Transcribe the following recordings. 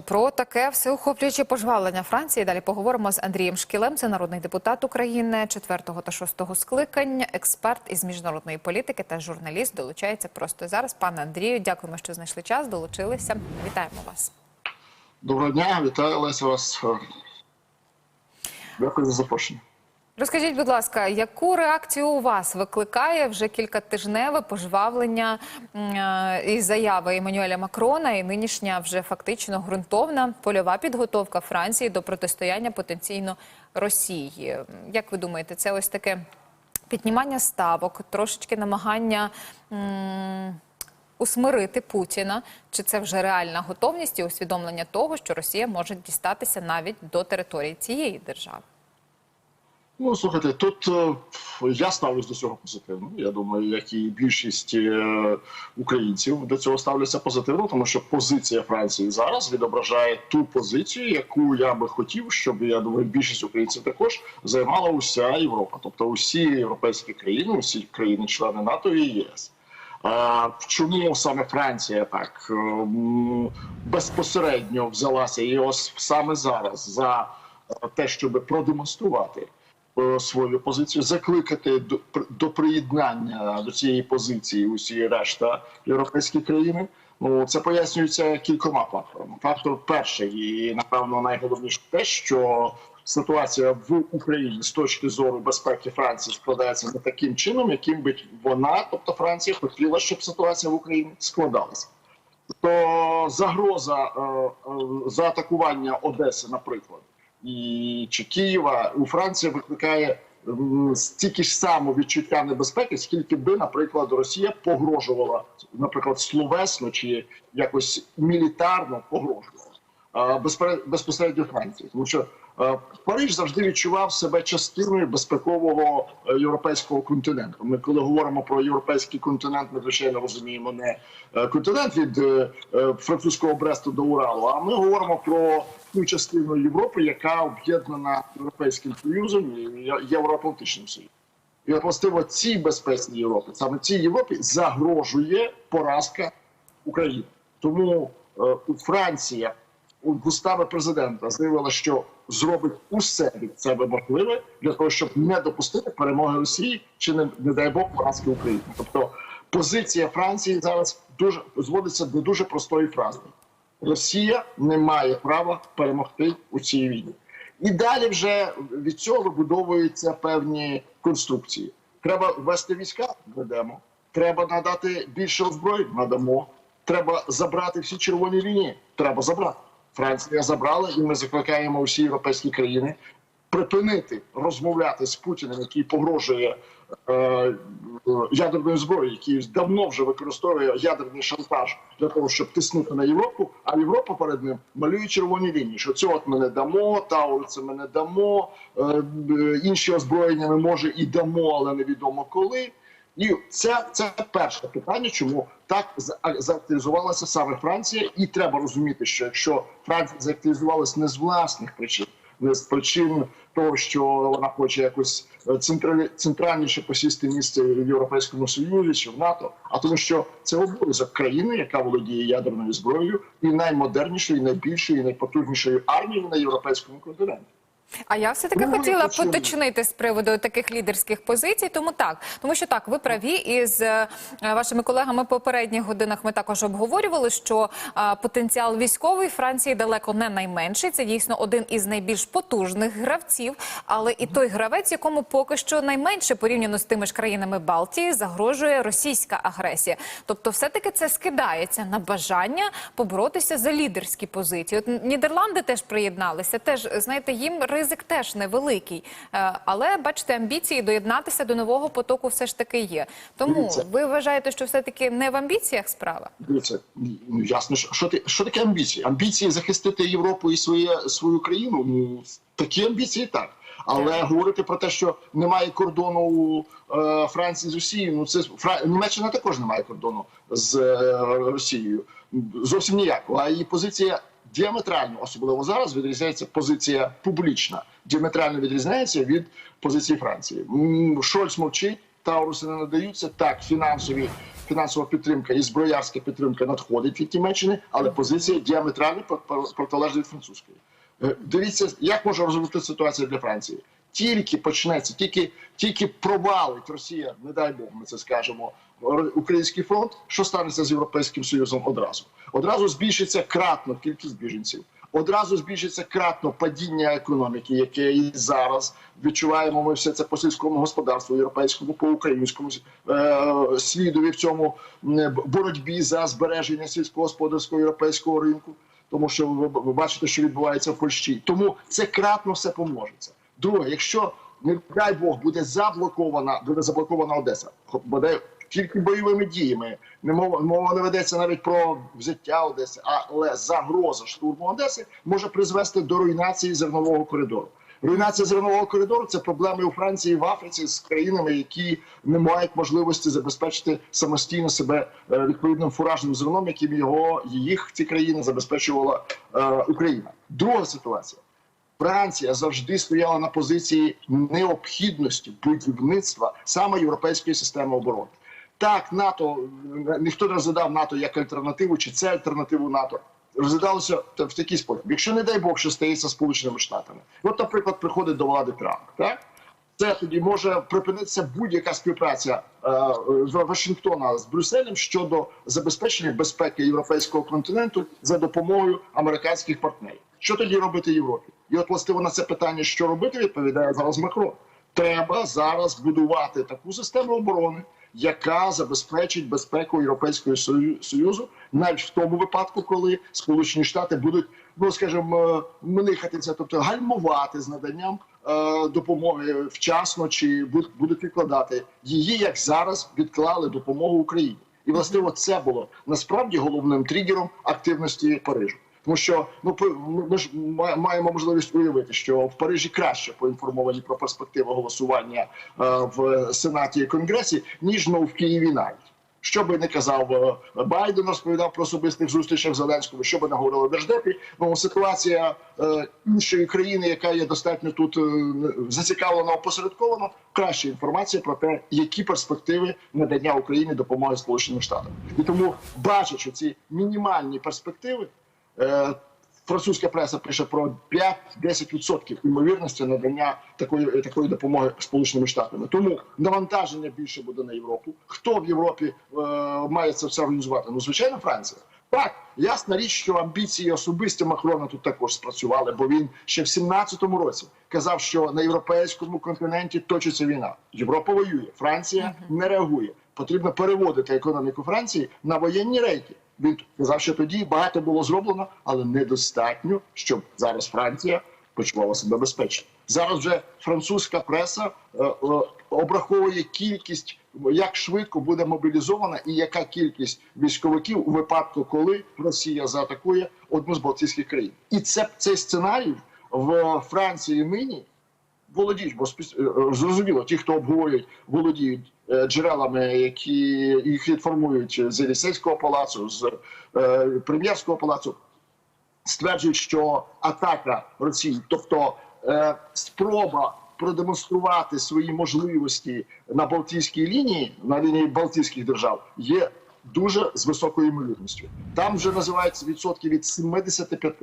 Про таке всеохоплююче пожвалення Франції далі поговоримо з Андрієм Шкілем. Це народний депутат України 4 та 6 скликання, експерт із міжнародної політики та журналіст. Долучається просто зараз. Пане Андрію, дякуємо, що знайшли час. Долучилися. Вітаємо вас. Доброго дня, вітаю Леся вас. Дякую за запрошення. Розкажіть, будь ласка, яку реакцію у вас викликає вже кількатижневе пожвавлення е, і заяви Еммануеля Макрона і нинішня вже фактично ґрунтовна польова підготовка Франції до протистояння потенційно Росії? Як ви думаєте, це ось таке піднімання ставок, трошечки намагання усмирити Путіна? Чи це вже реальна готовність і усвідомлення того, що Росія може дістатися навіть до території цієї держави? Ну, слухайте, тут е, я ставлюсь до цього позитивно. Я думаю, як і більшість е, українців до цього ставляться позитивно, тому що позиція Франції зараз відображає ту позицію, яку я би хотів, щоб я думаю, більшість українців також займала уся Європа, тобто усі європейські країни, усі країни-члени НАТО і ЄС. А чому саме Франція так ем, безпосередньо взялася і ось саме зараз за е, те, щоб продемонструвати е, свою позицію, закликати до, до приєднання до цієї позиції усі решта європейські країни? Ну це пояснюється кількома факторами. Фактор перший і напевно найголовніше те, що ситуація в Україні з точки зору безпеки Франції складається не таким чином, яким би вона, тобто Франція, хотіла, щоб ситуація в Україні складалася. То загроза е, е, заатакування Одеси, наприклад, і чи Києва. У Франції викликає стільки ж само відчуття небезпеки, скільки би, наприклад, Росія погрожувала, наприклад, словесно чи якось мілітарно погрожувала безпосередньо Франції, тому що Париж завжди відчував себе частиною безпекового е, європейського континенту. Ми, коли говоримо про європейський континент, ми звичайно розуміємо не е, континент від е, французького Бресту до Уралу. А ми говоримо про ту частину Європи, яка об'єднана європейським союзом і євроатлантичним союзом. І властиво цій безпеці Європи, саме цій Європі загрожує поразка України. Тому е, Франція у Густаве президента заявила, що зробить усе від себе можливе для того, щоб не допустити перемоги Росії чи не, не дай Бог поразки України. Тобто позиція Франції зараз дуже зводиться до дуже простої фрази: Росія не має права перемогти у цій війні. І далі вже від цього вибудовуються певні конструкції. Треба ввести війська, ведемо. Треба надати більше озброєнь, надамо. Треба забрати всі червоні лінії. Треба забрати. Франція забрала, і ми закликаємо усі європейські країни припинити розмовляти з Путіним, який погрожує е, ядерною зброєю, який давно вже використовує ядерний шантаж для того, щоб тиснути на Європу. А Європа перед ним малює червоні лінії. Що цього ми не дамо, Таурце ми не дамо, е, е, інші озброєння ми може і дамо, але невідомо коли. І це, це перше питання, чому так за- заактивізувалася саме Франція, і треба розуміти, що якщо Франція заактивізувалася не з власних причин, не з причин того, що вона хоче якось е, централі, центральніше посісти місце в Європейському Союзі чи в НАТО, а тому, що це обов'язок країни, яка володіє ядерною зброєю, і наймодернішою, і найбільшою, і найпотужнішою армією на європейському континенті. А я все таки Ну, хотіла поточнити з приводу таких лідерських позицій. Тому так, тому що так, ви праві, і з е, вашими колегами в попередніх годинах ми також обговорювали, що е, потенціал військовий Франції далеко не найменший. Це дійсно один із найбільш потужних гравців, але і той гравець, якому поки що найменше порівняно з тими ж країнами Балтії, загрожує російська агресія. Тобто, все таки це скидається на бажання поборотися за лідерські позиції. От Нідерланди теж приєдналися. Теж знаєте, їм ризик теж невеликий. Е, Але бачите, амбіції доєднатися до нового потоку все ж таки є. Тому Дивіться. ви вважаєте, що все таки не в амбіціях справа? Дивіться, ну ясно, що, ти, що таке амбіції? Амбіції захистити Європу і своє, свою країну. Ну такі амбіції так. Але говорити про те, що немає кордону у е, Франції з Росією, ну це Фра... Німеччина також не має кордону з е, Росією. Зовсім ніякого. А її позиція діаметрально, особливо зараз, відрізняється позиція публічна, діаметрально відрізняється від позиції Франції. Шольц мовчить, Тауруси не надаються. Так, фінансові фінансова підтримка і зброярська підтримка надходить від Німеччини, але позиція діаметрально пр- пр- протилежна від французької. Е, Дивіться, як може розвиватися ситуація для Франції. Тільки почнеться, тільки, тільки провалить Росія, не дай Бог, ми це скажемо, український фронт. Що станеться з Європейським Союзом одразу? Одразу збільшиться кратно кількість біженців. Одразу збільшиться кратно падіння економіки, яке і зараз відчуваємо. Ми все це по сільському господарству, європейському, по українському е, слідові в цьому боротьбі за збереження сільськогосподарського європейського ринку. Тому що ви бачите, що відбувається в Польщі. Тому це кратно все поможеться. Друге, якщо не дай Бог буде заблокована, буде заблокована Одеса, буде тільки бойовими діями. Не мова, мова не ведеться навіть про взяття Одеси, але загроза штурму Одеси може призвести до руйнації зернового коридору. Руйнація зернового коридору це проблеми у Франції і в Африці з країнами, які не мають можливості забезпечити самостійно себе е, відповідним фуражним зерном, яким його їх ці країни забезпечувала е, Україна. Друга ситуація. Франція завжди стояла на позиції необхідності будівництва саме європейської системи оборони. Так, НАТО ніхто не розглядав НАТО як альтернативу, чи це альтернативу НАТО. Розглядалося в такий спосіб. Якщо не дай Бог, що стається Сполученими Штатами, от, наприклад, приходить до влади Трамп, так це тоді може припинитися будь-яка співпраця е, Вашингтона з Брюсселем щодо забезпечення безпеки європейського континенту за допомогою американських партнерів. Що тоді робити Європі? І от властиво на це питання, що робити, відповідає зараз Макрон. Треба зараз будувати таку систему оборони, яка забезпечить безпеку Європейського Сою- Союзу, навіть в тому випадку, коли Сполучені Штати будуть, ну скажімо, е, мнихатися, тобто гальмувати з наданням е, допомоги вчасно, чи буд- будуть відкладати її, як зараз відклали допомогу Україні. І властиво це було насправді головним тригером активності Парижу. Тому що ну ми ж ма- маємо можливість уявити, що в Парижі краще поінформовані про перспективи голосування е, в Сенаті і Конгресі, ніж ну, в Києві навіть. Що би не казав е, Байден, розповідав про особистих зустрічах Зеленського, що би не говорили Держдепі. Ну ситуація е, іншої країни, яка є достатньо тут зацікавлена опосередковано, краща інформація про те, які перспективи надання Україні допомоги Сполученим Штатам. І тому, бачачи ці мінімальні перспективи, французька преса пише про 5-10% ймовірності надання такої, такої допомоги Сполученими Штатами. Тому навантаження більше буде на Європу. Хто в Європі е, має це все організувати? Ну, звичайно, Франція. Так, ясна річ, що амбіції особисті Макрона тут також спрацювали, бо він ще в 17-му році казав, що на європейському континенті точиться війна. Європа воює, Франція не реагує. Потрібно переводити економіку Франції на воєнні рейки. Він казав, що тоді багато було зроблено, але недостатньо, щоб зараз Франція почувала себе безпечно. Зараз вже французька преса е, е, обраховує кількість, як швидко буде мобілізована і яка кількість військовиків у випадку, коли Росія заатакує одну з Балтійських країн. І це цей сценарій в Франції нині володіють, бо спі- е, зрозуміло, ті, хто обговорюють, володіють е, джерелами, які їх інформують з Єлісейського палацу, з е, прем'єрського палацу, стверджують, що атака Росії, тобто е, спроба продемонструвати свої можливості на Балтійській лінії, на лінії Балтійських держав, є дуже з високою ймовірністю. Там вже називається відсотки від 75.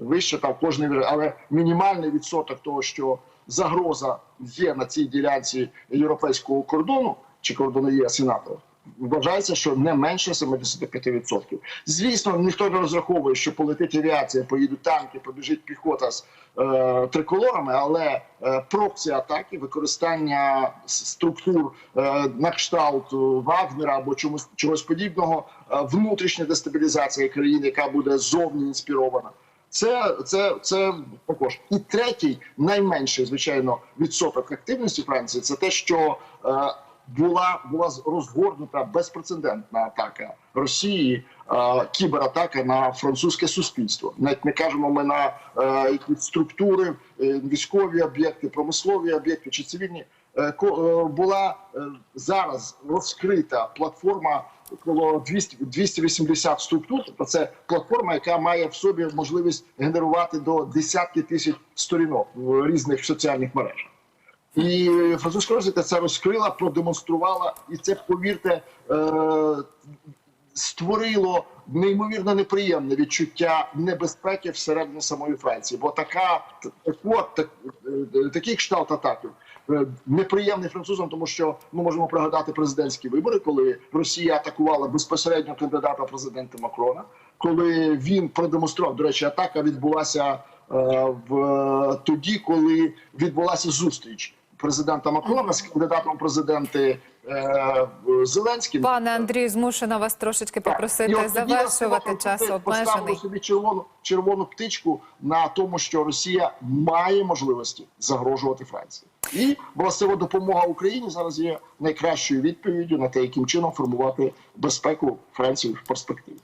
Вище там кожний, але мінімальний відсоток того, що загроза є на цій ділянці європейського кордону чи кордону ЄС і НАТО, вважається, що не менше 75%. Звісно, ніхто не розраховує, що полетить авіація, поїдуть танки, побіжить піхота з е, триколорами, але е, проксі атаки, використання структур е, на кшталт е, Вагнера або чомусь чогось подібного, е, внутрішня дестабілізація країни, яка буде зовні інспірована. Це, це, це також. І третій, найменший, звичайно, відсоток активності Франції це те, що е, була, була розгорнута безпрецедентна атака Росії, е, кібератака на французьке суспільство. Навіть не кажемо ми на е, структури, е, військові об'єкти, промислові об'єкти чи цивільні. Е, е, була е, зараз розкрита платформа коло 200, 280 структур. Тобто це платформа, яка має в собі можливість генерувати до десятки тисяч сторінок в різних соціальних мережах. І французька розвідка це розкрила, продемонструвала, і це, повірте, е, створило неймовірно неприємне відчуття небезпеки всередині самої Франції. Бо така так, от, так, е, такий кшталт атаків е, неприємний французам, тому що ми можемо пригадати президентські вибори, коли Росія атакувала безпосередньо кандидата в президенти Макрона, коли він продемонстрував, до речі, атака відбулася е, в тоді, коли відбулася зустріч президента Макрона з кандидатом президенти е, Зеленським. Пане Андрію, змушена вас трошечки от попросити тоді завершувати час обмежений. обмежений. собі червону червону птичку на тому, що Росія має можливості загрожувати Франції, і власне допомога Україні зараз є найкращою відповіддю на те, яким чином формувати безпеку Франції в перспективі.